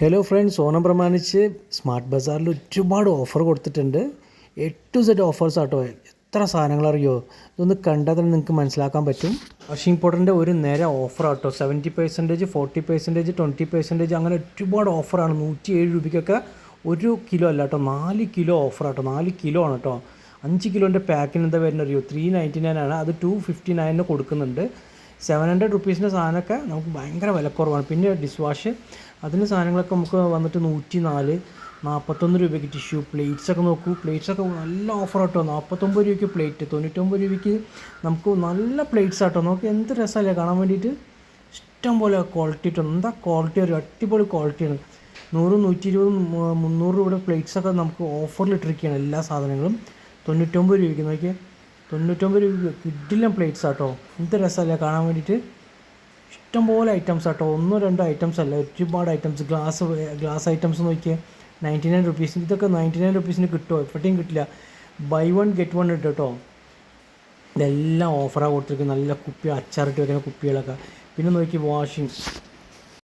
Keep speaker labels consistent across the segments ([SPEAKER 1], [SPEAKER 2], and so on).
[SPEAKER 1] Hello friends Onam പ്രമാണിച്ച് smart ബസാറിൽ ഒരുപാട് offer കൊടുത്തിട്ടുണ്ട്. എ ടു സെറ്റ് ഓഫേഴ്സ് ആട്ടോ. എത്ര സാധനങ്ങൾ അറിയോ ഇതൊന്ന് കണ്ടാൽ തന്നെ നിങ്ങൾക്ക് മനസ്സിലാക്കാൻ പറ്റും. വാഷിംഗ് പൗഡറിന്റെ ഒരു നേരെ ഓഫർ ആട്ടോ. Seventy percentage forty percentage twenty percentage അങ്ങനെ ഒരുപാട് ഓഫറാണ് നൂറ്റി ഏഴ് രൂപയ്ക്കൊക്കെ ഒരു കിലോ അല്ല കേട്ടോ നാല് കിലോ ഓഫർ ആട്ടോ. നാല് കിലോ ആണ് കേട്ടോ അഞ്ച് കിലോന്റെ പാക്കിന് എന്താ വരുന്നത് അറിയോ ത്രീ നയന്റി നയൻ ആണ്. അത് ടു ഫിഫ്റ്റി നയനിന് കൊടുക്കുന്നുണ്ട്. സെവൻ ഹൺഡ്രഡ് റുപ്പീസിന്റെ സാധനമൊക്കെ നമുക്ക് ഭയങ്കര വിലക്കുറവാണ്. പിന്നെ ഡിഷ് വാഷ് അതിന് സാധനങ്ങളൊക്കെ നമുക്ക് വന്നിട്ട് നൂറ്റി നാല് നാൽപ്പത്തൊന്ന് രൂപയ്ക്ക് ടിഷ്യൂ പ്ലേറ്റ്സ് ഒക്കെ നോക്കൂ. പ്ലേറ്റ്സ് ഒക്കെ നല്ല ഓഫർ ആട്ടോ. നാൽപ്പത്തൊമ്പത് രൂപയ്ക്ക് പ്ലേറ്റ് തൊണ്ണൂറ്റൊമ്പത് രൂപയ്ക്ക് നമുക്ക് നല്ല പ്ലേറ്റ്സ് ആട്ടോ. നമുക്ക് എന്ത് രസമല്ലേ കാണാൻ വേണ്ടിയിട്ട്? ഇഷ്ടം പോലെ ക്വാളിറ്റി ഇട്ടോ എന്താ ക്വാളിറ്റി ഒരു അടിപൊളി ക്വാളിറ്റിയാണ് നൂറ് നൂറ്റി ഇരുപത് മുന്നൂറ് രൂപയുടെ പ്ലേറ്റ്സ് ഒക്കെ നമുക്ക് ഓഫറിൽ ഇട്ടിരിക്കുകയാണ് എല്ലാ സാധനങ്ങളും. തൊണ്ണൂറ്റൊമ്പത് രൂപയ്ക്ക് നോക്കിയേ. തൊണ്ണൂറ്റൊമ്പത് രൂപ കിഡിലും പ്ലേറ്റ്സ് ആട്ടോ. എന്ത് രസമല്ലേ കാണാൻ വേണ്ടിയിട്ട്? ഇഷ്ടംപോലെ ഐറ്റംസ് ആട്ടോ. ഒന്നോ രണ്ടോ ഐറ്റംസ് അല്ല. ഒരുപാട് ഐറ്റംസ് ഗ്ലാസ് ഗ്ലാസ് ഐറ്റംസ് നോക്കിയേ. നയന്റി നയൻ റുപ്പീസിന് ഇതൊക്കെ നയന്റി നയൻ റുപ്പീസിന് കിട്ടുമോ എപ്പോഴത്തേക്കും കിട്ടില്ല. ബൈ വൺ ഗെറ്റ് വൺ ഇട്ട് കേട്ടോ. ഇതെല്ലാം ഓഫറാണ് കൊടുത്തിരിക്കുന്നത്. നല്ല കുപ്പി അച്ചാറിട്ട് വെക്കുന്ന കുപ്പികളൊക്കെ. പിന്നെ നോക്കി വാഷിംഗ്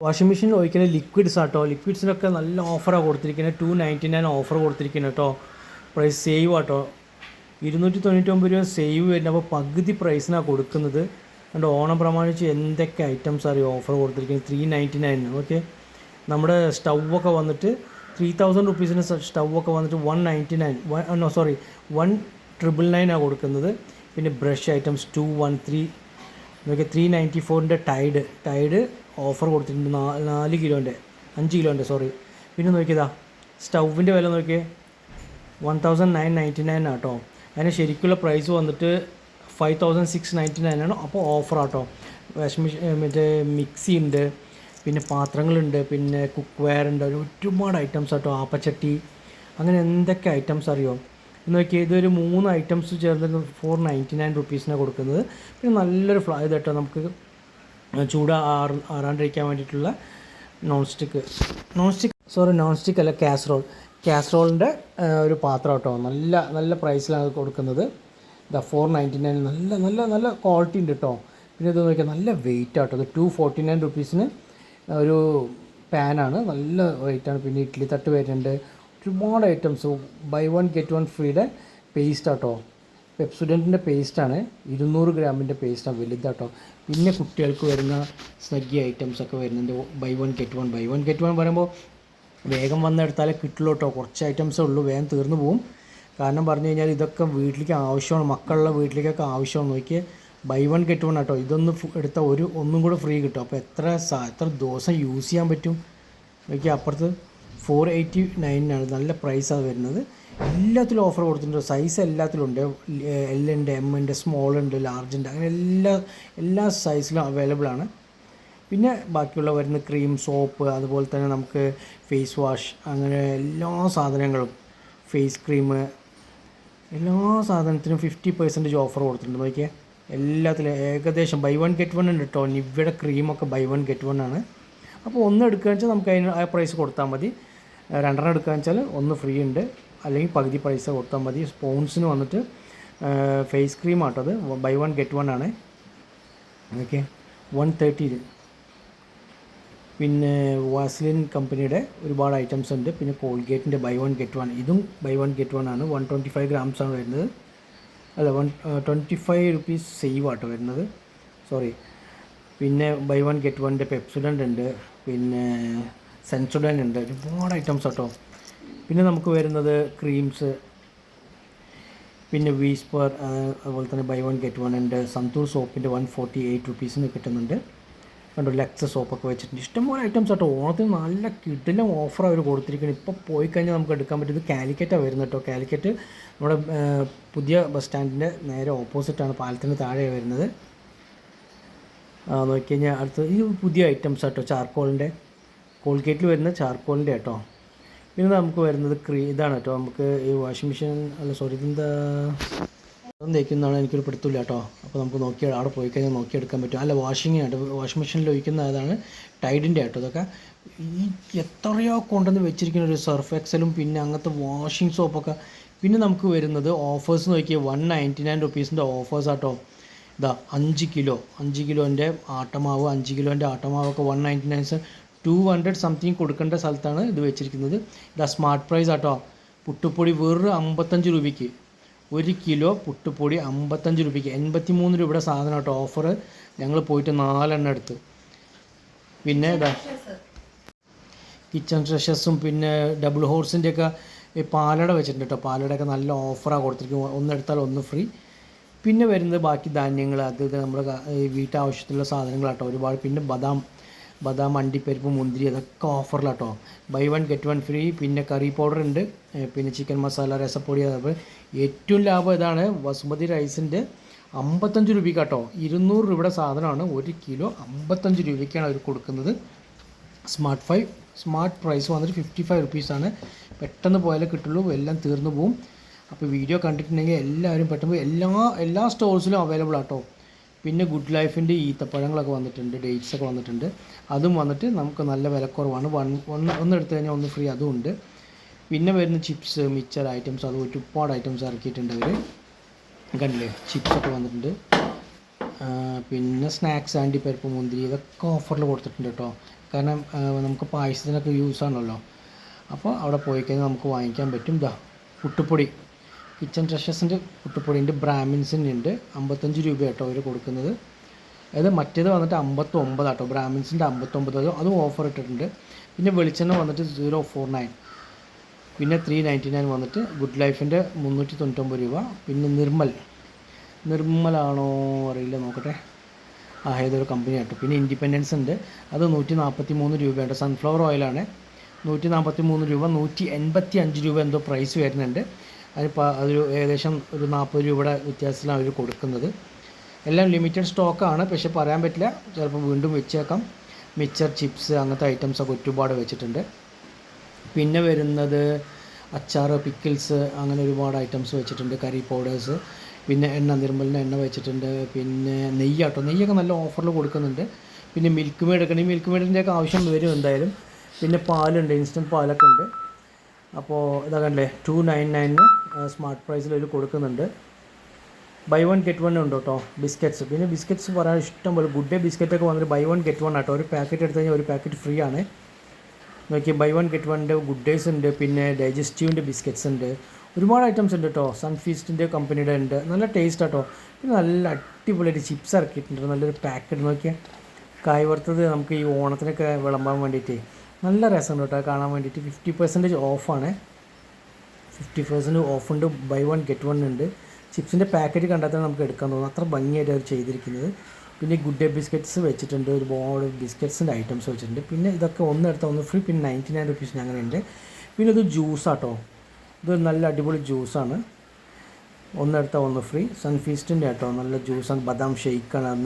[SPEAKER 1] വാഷിംഗ് മെഷീനിൽ ഒഴിക്കുന്ന ലിക്വിഡ്സ് ആട്ടോ. ലിക്വിഡ്സിനൊക്കെ നല്ല ഓഫറാണ് കൊടുത്തിരിക്കുന്നത്. ടു നയന്റി നയൻ ഓഫർ കൊടുത്തിരിക്കുന്നത് കേട്ടോ. പ്രൈസ് സേവ് ആട്ടോ. ഇരുന്നൂറ്റി തൊണ്ണൂറ്റൊമ്പത് രൂപ സേവ് വരുന്നത് അപ്പോൾ പകുതി പ്രൈസിനാണ് കൊടുക്കുന്നത്. അതുകൊണ്ട് ഓണം പ്രമാണിച്ച് എന്തൊക്കെ ഐറ്റംസ് അറിയോ ഓഫർ കൊടുത്തിരിക്കുന്നത്? ത്രീ നയന്റി നയൻ ഓക്കെ നമ്മുടെ സ്റ്റൗവൊക്കെ വന്നിട്ട് ത്രീ തൗസൻഡ് റുപ്പീസിന് സ്റ്റൗവൊക്കെ വന്നിട്ട് വൺ നയന്റി നയൻ വൺ എന്നോ സോറി വൺ ട്രിപ്പിൾ നയനാണ് കൊടുക്കുന്നത്. പിന്നെ brush items two one three നോക്കിയ ത്രീ നയന്റി ഫോറിന്റെ ടൈഡ് ടൈഡ് ഓഫർ കൊടുത്തിട്ടുണ്ട് നാ നാല് കിലോന്റെ അഞ്ച് കിലോന്റെ സോറി പിന്നെ നോക്കിയതാ സ്റ്റൗവിന്റെ വില നോക്കിയേ. One thousand nine ninety nine ആട്ടോ അതിന് ശരിക്കുള്ള പ്രൈസ് വന്നിട്ട് five thousand six ninety nine ആണ്. അപ്പോൾ ഓഫർ ആട്ടോ. വാഷിംഗ് മെഷീൻ മറ്റേ മിക്സി ഉണ്ട് പിന്നെ പാത്രങ്ങളുണ്ട് പിന്നെ കുക്ക് വെയർ ഉണ്ട് ഒരുപാട് ഐറ്റംസ് ആട്ടോ. ആപ്പച്ചട്ടി അങ്ങനെ എന്തൊക്കെ ഐറ്റംസ് അറിയോ? എന്ന് നോക്കിയാൽ ഇതൊരു മൂന്ന് ഐറ്റംസ് ചേർന്ന് ഫോർ നയന്റി നയൻ റുപ്പീസിനാണ് കൊടുക്കുന്നത്. പിന്നെ നല്ലൊരു ഫ്ലാ ഇതാട്ടോ നമുക്ക് ചൂട് ആറ് ആറാണ്ടിരിക്കാൻ വേണ്ടിയിട്ടുള്ള non stick non stick sorry non stick അല്ല കാസറോൾ കാസറോളിന്റെ ഒരു പാത്രം കേട്ടോ. നല്ല നല്ല പ്രൈസിലാണ് കൊടുക്കുന്നത്. ഇതാ ഫോർ നയന്റി നയൻ നല്ല നല്ല നല്ല ക്വാളിറ്റി ഉണ്ട് കേട്ടോ. പിന്നെ ഇത് നോക്കിയാൽ നല്ല വെയിറ്റ് ആട്ടോ ഇത് ടു ഫോർട്ടി നയൻ റുപ്പീസിന് ഒരു പാനാണ് നല്ല വെയിറ്റാണ് പിന്നെ ഇഡ്ഡലി തട്ട് വരുന്നുണ്ട്. ഒരുപാട് items buy one get one ഫ്രീയുടെ paste ആട്ടോ പെപ്സുഡന്റിന്റെ പേസ്റ്റാണ് ഇരുന്നൂറ് ഗ്രാമിന്റെ പേസ്റ്റാണ് വലുതാട്ടോ പിന്നെ കുട്ടികൾക്ക് വരുന്ന സ്നഗ്ഗി ഐറ്റംസ് ഒക്കെ വരുന്നുണ്ട്. Buy one get one buy one get one പറയുമ്പോൾ വേഗം വന്നെടുത്താലേ കിട്ടുള്ളൂ കേട്ടോ. കുറച്ച് ഐറ്റംസേ ഉള്ളൂ. വേഗം തീർന്നു പോകും കാരണം പറഞ്ഞു കഴിഞ്ഞാൽ ഇതൊക്കെ വീട്ടിലേക്ക് ആവശ്യമാണ്. മക്കളുടെ വീട്ടിലേക്കൊക്കെ ആവശ്യമാണ്. നോക്കി ബൈ വൺ ഗെറ്റ് വൺ കേട്ടോ ഇതൊന്ന് എടുത്താൽ ഒരു ഒന്നും കൂടെ ഫ്രീ കിട്ടും. അപ്പോൾ എത്ര സാ എത്ര ദിവസം യൂസ് ചെയ്യാൻ പറ്റും? നോക്കിയാൽ അപ്പുറത്ത് ഫോർ എയ്റ്റി നയനാണ് നല്ല പ്രൈസാണ് വരുന്നത്. എല്ലാത്തിലും ഓഫർ കൊടുത്തിട്ടുണ്ട്. സൈസ് എല്ലാത്തിലും ഉണ്ട്. എൽ ഉണ്ട് എം ഉണ്ട് സ്മോൾ ഉണ്ട് ലാർജ് ഉണ്ട്. അങ്ങനെ എല്ലാ എല്ലാ സൈസിലും അവൈലബിൾ ആണ്. പിന്നെ ബാക്കിയുള്ള വരുന്ന ക്രീം സോപ്പ് അതുപോലെ തന്നെ നമുക്ക് ഫേസ് വാഷ് അങ്ങനെ എല്ലാ സാധനങ്ങളും. ഫേസ് ക്രീം എല്ലാ സാധനത്തിനും ഫിഫ്റ്റി പെർസെന്റേജ് ഓഫർ കൊടുത്തിട്ടുണ്ട്. നോക്കിയാൽ എല്ലാത്തിലും ഏകദേശം ബൈ വൺ ഗെറ്റ് വൺ ഉണ്ട് കേട്ടോ നിവിടെ ക്രീമൊക്കെ ബൈ വൺ ഗെറ്റ് വൺ ആണ്. അപ്പോൾ ഒന്ന് എടുക്കുക വെച്ചാൽ നമുക്ക് അതിന് ആ പ്രൈസ് കൊടുത്താൽ മതി. രണ്ടെണ്ണം എടുക്കുക വെച്ചാൽ ഒന്ന് ഫ്രീ ഉണ്ട്. അല്ലെങ്കിൽ പകുതി പൈസ കൊടുത്താൽ മതി. സ്പോൺസിന് വന്നിട്ട് ഫേസ് ക്രീം ആട്ടത് ബൈ വൺ ഗെറ്റ് വൺ ആണ്. ഓക്കെ വൺ തേർട്ടി പിന്നെ വാസ്ലിൻ കമ്പനിയുടെ ഒരുപാട് ഐറ്റംസ് ഉണ്ട്. പിന്നെ കോൾഗേറ്റിന്റെ ബൈ വൺ ഗെറ്റ് വൺ. ഇതും ബൈ വൺ ഗെറ്റ് വൺ ആണ്. വൺ ട്വന്റി ഫൈവ് ഗ്രാംസ് ആണ് വരുന്നത്. അല്ല one twenty five rupees save ആട്ടോ വരുന്നത്. സോറി. പിന്നെ ബൈ വൺ ഗെറ്റ് വണ്ണിന്റെ പെപ്സുഡന്റ് ഉണ്ട്. പിന്നെ സെൻസുഡൻ ഉണ്ട്. ഒരുപാട് ഐറ്റംസ് ആട്ടോ. പിന്നെ നമുക്ക് വരുന്നത് ക്രീംസ്. പിന്നെ വീസ്പർ അതുപോലെ തന്നെ ബൈ വൺ ഗെറ്റ് വൺ ഉണ്ട്. സന്തൂർ സോപ്പിന്റെ വൺ ഫോർട്ടി എയ്റ്റ് റുപ്പീസിന് കിട്ടുന്നുണ്ട്. കണ്ടോ ലക്സ് സോപ്പൊക്കെ വെച്ചിട്ടുണ്ട്. ഇഷ്ടംപോലെ ഐറ്റംസ് കേട്ടോ ഓണത്തിന് നല്ല കിടിലം ഓഫർ അവർ കൊടുത്തിരിക്കുന്നത് ഇപ്പോൾ പോയി കഴിഞ്ഞാൽ നമുക്ക് എടുക്കാൻ പറ്റും ഇത് കാലിക്കറ്റാണ് വരുന്നത് കേട്ടോ കാലിക്കറ്റ് നമ്മുടെ പുതിയ ബസ് സ്റ്റാൻഡിന്റെ നേരെ ഓപ്പോസിറ്റാണ് പാലത്തിന് താഴെ വരുന്നത്. നോക്കിക്കഴിഞ്ഞാൽ അടുത്ത ഈ പുതിയ ഐറ്റംസ് കേട്ടോ ചാർക്കോളിന്റെ കോൾഗേറ്റിൽ വരുന്ന ചാർക്കോളിന്റെ കേട്ടോ പിന്നെ നമുക്ക് വരുന്നത് ക്രീ ഇതാണ് കേട്ടോ നമുക്ക് ഈ വാഷിംഗ് മെഷീൻ അല്ല സോറി ഇതെന്താ? അതൊന്നും തേക്കുന്നതാണ് എനിക്കൊരു പിടുത്തില്ല കേട്ടോ. അപ്പോൾ നമുക്ക് നോക്കി അവിടെ പോയി കഴിഞ്ഞാൽ നോക്കി എടുക്കാൻ പറ്റും. അല്ല വാഷിംഗ് ആയിട്ട് വാഷിംഗ് മെഷീനിൽ ഒഴിക്കുന്ന അതാണ് ടൈഡിന്റെ ആട്ടോ ഇതൊക്കെ. ഈ എത്രയോ കൊണ്ടുവന്ന് വെച്ചിരിക്കുന്ന ഒരു സർഫ് എക്സലും പിന്നെ അങ്ങനത്തെ വാഷിംഗ് സോപ്പൊക്കെ പിന്നെ നമുക്ക് വരുന്നത് ഓഫേഴ്സ് നോക്കിയാൽ വൺ നയന്റി നയൻ റുപ്പീസിന്റെ ഓഫേഴ്സ് ആട്ടോ ഇതാ അഞ്ച് കിലോ. അഞ്ച് കിലോന്റെ ആട്ടമാവ് അഞ്ച് കിലോന്റെ ആട്ടമാവൊക്കെ one ninety nines two hundred something കൊടുക്കേണ്ട സ്ഥലത്താണ് ഇത് വെച്ചിരിക്കുന്നത്. ഇതാ സ്മാർട്ട് പ്രൈസ് ആട്ടോ പുട്ടുപ്പൊടി വെറും അമ്പത്തഞ്ച് രൂപയ്ക്ക്. ഒരു കിലോ പുട്ടുപൊടി അമ്പത്തഞ്ച് രൂപയ്ക്ക്. എൺപത്തി മൂന്ന് രൂപയുടെ സാധനം കേട്ടോ. ഓഫർ ഞങ്ങൾ പോയിട്ട് നാലെണ്ണം എടുത്ത്. പിന്നെ കിച്ചൺ ട്രഷസും പിന്നെ ഡബിൾ ഹോർസിന്റെ ഒക്കെ ഈ പാലട വെച്ചിട്ടുണ്ട് കേട്ടോ. പാലടയൊക്കെ നല്ല ഓഫറാണ് കൊടുത്തിരിക്കും ഒന്നെടുത്താൽ ഒന്ന് ഫ്രീ പിന്നെ വരുന്നത് ബാക്കി ധാന്യങ്ങൾ അത് നമ്മുടെ വീട്ടാവശ്യത്തിലുള്ള സാധനങ്ങളാട്ടോ. ഒരുപാട്. പിന്നെ ബദാം. ബദാം അണ്ടിപ്പരിപ്പ് മുന്തിരി അതൊക്കെ ഓഫറിലാട്ടോ buy one get one free പിന്നെ കറി പൗഡർ ഉണ്ട്. പിന്നെ ചിക്കൻ മസാല രസപ്പൊടി അതേപോലെ. ഏറ്റവും ലാഭം ഇതാണ് വസുമതി റൈസിന്റെ അമ്പത്തഞ്ച് രൂപയ്ക്ക് കേട്ടോ ഇരുന്നൂറ് രൂപയുടെ സാധനമാണ്. ഒരു കിലോ അമ്പത്തഞ്ച് രൂപയ്ക്കാണ് അവർ കൊടുക്കുന്നത്. സ്മാർട്ട് ഫൈവ് സ്മാർട്ട് പ്രൈസ് വന്നിട്ട് ഫിഫ്റ്റി ഫൈവ് റുപ്പീസാണ് പെട്ടെന്ന് പോയാലേ കിട്ടുള്ളൂ. എല്ലാം തീർന്നു പോവും. അപ്പോൾ വീഡിയോ കണ്ടിട്ടുണ്ടെങ്കിൽ എല്ലാവരും പെട്ടെന്ന് എല്ലാ എല്ലാ സ്റ്റോഴ്സിലും അവൈലബിൾ ആട്ടോ. പിന്നെ ഗുഡ് ലൈഫിന്റെ ഈത്തപ്പഴങ്ങളൊക്കെ വന്നിട്ടുണ്ട് ഡേറ്റ്സ് ഒക്കെ വന്നിട്ടുണ്ട്. അതും വന്നിട്ട് നമുക്ക് നല്ല വിലക്കുറവാണ്. വൺ ഒന്ന് ഒന്ന് എടുത്തു കഴിഞ്ഞാൽ ഒന്ന് ഫ്രീ അതും ഉണ്ട്. പിന്നെ വരുന്ന ചിപ്സ് മിച്ചർ ഐറ്റംസ് അത് ഒരുപാട് ഐറ്റംസ് ഇറക്കിയിട്ടുണ്ട് അവർ കണ്ടില്ലേ? ചിപ്സ് ഒക്കെ വന്നിട്ടുണ്ട്. പിന്നെ സ്നാക്സ് ആൻഡി പരിപ്പ് മുന്തിരി ഇതൊക്കെ ഓഫറിൽ കൊടുത്തിട്ടുണ്ട് കേട്ടോ കാരണം നമുക്ക് പായസത്തിനൊക്കെ യൂസ് ആണല്ലോ. അപ്പോൾ അവിടെ പോയി കഴിഞ്ഞാൽ നമുക്ക് വാങ്ങിക്കാൻ പറ്റും. ഇതാ പുട്ടുപ്പൊടി കിച്ചൺ ട്രഷസിന്റെ പുട്ടുപ്പൊടിന്റെ ബ്രാഹ്മിൻസിന്റെ ഉണ്ട് അമ്പത്തഞ്ച് രൂപ കേട്ടോ അവർ കൊടുക്കുന്നത്. അതായത് മറ്റേത് വന്നിട്ട് അമ്പത്തൊമ്പത് കേട്ടോ ബ്രാഹ്മിൻസിന്റെ അമ്പത്തൊമ്പത് അത് അതും ഓഫർ ഇട്ടിട്ടുണ്ട്. പിന്നെ വെളിച്ചെണ്ണ വന്നിട്ട് സീറോ ഫോർ നയൻ. പിന്നെ ത്രീ നയന്റി നയൻ വന്നിട്ട് ഗുഡ് ലൈഫിന്റെ മുന്നൂറ്റി തൊണ്ണൂറ്റൊമ്പത് രൂപ. പിന്നെ നിർമ്മൽ. നിർമ്മലാണോ അറിയില്ല നോക്കട്ടെ. ആ ഏതൊരു കമ്പനി ആട്ടോ പിന്നെ ഇൻഡിപെൻഡൻസ് ഉണ്ട്. അത് നൂറ്റി നാൽപ്പത്തി മൂന്ന് രൂപയുണ്ട് സൺഫ്ലവർ ഓയിലാണ്. നൂറ്റി നാൽപ്പത്തി മൂന്ന് രൂപ നൂറ്റി എൺപത്തി അഞ്ച് രൂപ എന്തോ പ്രൈസ് വരുന്നുണ്ട്. അതിപ്പോൾ അതൊരു ഏകദേശം ഒരു നാൽപ്പത് രൂപയുടെ വ്യത്യാസത്തിലാണ് അവർ കൊടുക്കുന്നത്. എല്ലാം ലിമിറ്റഡ് സ്റ്റോക്കാണ് പക്ഷെ പറയാൻ പറ്റില്ല. ചിലപ്പോൾ വീണ്ടും വെച്ചേക്കാം. മിച്ചർ ചിപ്സ് അങ്ങനത്തെ ഐറ്റംസൊക്കെ ഒരുപാട് വെച്ചിട്ടുണ്ട്. പിന്നെ വരുന്നത് അച്ചാർ പിക്കിൾസ് അങ്ങനെ ഒരുപാട് ഐറ്റംസ് വെച്ചിട്ടുണ്ട്. കറി പൗഡേഴ്സ് പിന്നെ എണ്ണ നിർമ്മലിന് എണ്ണ വെച്ചിട്ടുണ്ട്. പിന്നെ നെയ്യാട്ടോ നെയ്യൊക്കെ നല്ല ഓഫറിൽ കൊടുക്കുന്നുണ്ട്. പിന്നെ മിൽക്ക് മെയ്ഡ് ഒക്കെ. ഉണ്ടെങ്കിൽ മിൽക്ക് മേഡിന്റെയൊക്കെ ആവശ്യം വരും എന്തായാലും. പിന്നെ പാലുണ്ട്. ഇൻസ്റ്റന്റ് പാലൊക്കെ ഉണ്ട്. അപ്പോൾ ഇതാ കണ്ടേ ടു നയൻ നയനിന് സ്മാർട്ട് പ്രൈസിൽ ഒരു കൊടുക്കുന്നുണ്ട്. ബൈ വൺ ഗെറ്റ് വൺ ഉണ്ട് കേട്ടോ ബിസ്ക്കറ്റ്സ് പിന്നെ ബിസ്ക്കറ്റ്സ് പറയാൻ ഇഷ്ടം പോലെ ഗുഡ് ഡേ ബിസ്ക്കറ്റൊക്കെ വന്നിട്ട് ബൈ വൺ ഗെറ്റ് വൺ ആട്ടോ. ഒരു പാക്കറ്റ് എടുത്തു കഴിഞ്ഞാൽ ഒരു പാക്കറ്റ് ഫ്രീ ആണ്. നോക്കി ബൈ വൺ ഗെറ്റ് വണ്ണിന്റെ ഗുഡ് ഡേയ്സ് ഉണ്ട് പിന്നെ ഡൈജസ്റ്റീവിന്റെ ബിസ്ക്കറ്റ്സ് ഉണ്ട്. ഒരുപാട് ഐറ്റംസ് ഉണ്ട് കേട്ടോ സൺഫീസ്റ്റിന്റെ കമ്പനിയുടെ ഉണ്ട്. നല്ല ടേസ്റ്റ് ആട്ടോ. പിന്നെ നല്ല അടിപൊളിയായിട്ട് ചിപ്സ് ഇറക്കിയിട്ടുണ്ട്. നല്ലൊരു പാക്കറ്റ് നോക്കിയാൽ കായ് വറുത്തത് നമുക്ക് ഈ ഓണത്തിനൊക്കെ വിളമ്പാൻ വേണ്ടിയിട്ട്. നല്ല രസമുണ്ട് കേട്ടോ കാണാൻ വേണ്ടിയിട്ട്. ഫിഫ്റ്റി പെർസെന്റേജ് ഓഫാണ് ഫിഫ്റ്റി പെർസെന്റ് ഓഫുണ്ട് ബൈ വൺ ഗെറ്റ് വൺ ഉണ്ട്. ചിപ്സിന്റെ പാക്കറ്റ് കണ്ടാൽ തന്നെ നമുക്ക് എടുക്കാൻ തോന്നും. അത്ര ഭംഗിയായിട്ട് അവർ ചെയ്തിരിക്കുന്നത്. പിന്നെ ഗുഡ് ഡേ ബിസ്ക്കറ്റ്സ് വെച്ചിട്ടുണ്ട്. ഒരുപാട് ബിസ്ക്കറ്റ്സിന്റെ ഐറ്റംസ് വെച്ചിട്ടുണ്ട്. പിന്നെ ഇതൊക്കെ ഒന്ന് എടുത്താൽ ഒന്ന് ഫ്രീ പിന്നെ നയന്റി നയൻ റുപ്പീസിന് അങ്ങനെ ഉണ്ട്. പിന്നെ ഇത് ജ്യൂസാട്ടോ ഇത് നല്ല അടിപൊളി ജ്യൂസാണ് ഒന്നെടുത്താൽ ഒന്ന് ഫ്രീ സൺഫീസ്റ്റിന്റെ ആട്ടോ. നല്ല ജ്യൂസാണ് ബദാം ഷെയ്ക്കാണ്